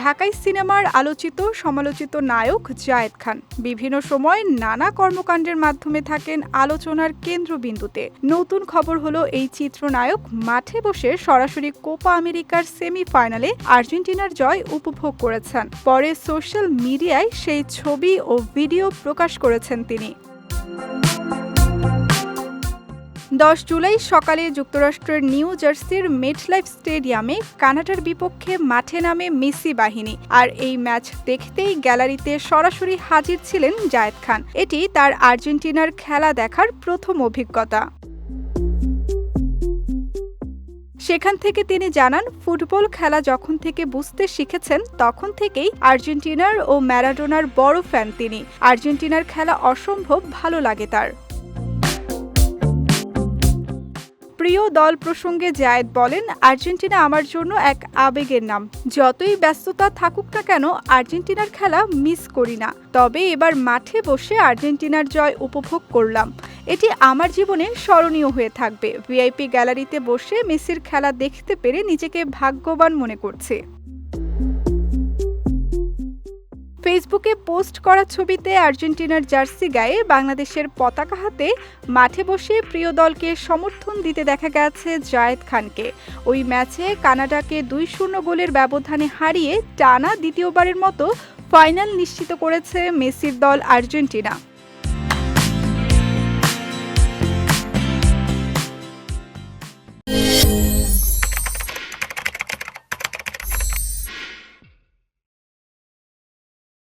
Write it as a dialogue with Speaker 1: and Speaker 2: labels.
Speaker 1: ঢাকাই সিনেমার আলোচিত, সমালোচিত নায়ক জায়েদ খান। বিভিন্ন সময় নানা কর্মকাণ্ডের মাধ্যমে থাকেন আলোচনার কেন্দ্রবিন্দুতে। নতুন খবর হলো, এই চিত্রনায়ক মাঠে বসে সরাসরি কোপা আমেরিকার সেমিফাইনালে আর্জেন্টিনার জয় উপভোগ করেছেন। পরে সোশ্যাল মিডিয়ায় সেই ছবি ও ভিডিও প্রকাশ করেছেন তিনি। দশ জুলাই সকালে যুক্তরাষ্ট্রের নিউ জার্সির মেটলাইফ স্টেডিয়ামে কানাডার বিপক্ষে মাঠে নামে মেসি বাহিনী। আর এই ম্যাচ দেখতেই গ্যালারিতে সরাসরি হাজির ছিলেন জায়েদ খান। এটি তার আর্জেন্টিনার খেলা দেখার প্রথম অভিজ্ঞতা। সেখান থেকে তিনি জানান, ফুটবল খেলা যখন থেকে বুঝতে শিখেছেন, তখন থেকেই আর্জেন্টিনার ও ম্যারাডোনার বড় ফ্যান তিনি। আর্জেন্টিনার খেলা অসম্ভব ভালো লাগে তার। প্রিয় দল প্রসঙ্গে জায়েদ বলেন, আর্জেন্টিনা আমার জন্য এক আবেগের নাম। যতই ব্যস্ততা থাকুক না কেন, আর্জেন্টিনার খেলা মিস করি না। তবে এবার মাঠে বসে আর্জেন্টিনার জয় উপভোগ করলাম। এটি আমার জীবনে স্মরণীয় হয়ে থাকবে। ভিআইপি গ্যালারিতে বসে মেসির খেলা দেখতে পেরে নিজেকে ভাগ্যবান মনে করছে। ফেসবুকে পোস্ট করা ছবিতে আর্জেন্টিনার জার্সি গায়ে বাংলাদেশের পতাকা হাতে মাঠে বসে প্রিয় দলকে সমর্থন দিতে দেখা গেছে জায়েদ খানকে। ওই ম্যাচে কানাডাকে দুই শূন্য গোলের ব্যবধানে হারিয়ে টানা দ্বিতীয়বারের মতো ফাইনাল নিশ্চিত করেছে মেসির দল আর্জেন্টিনা।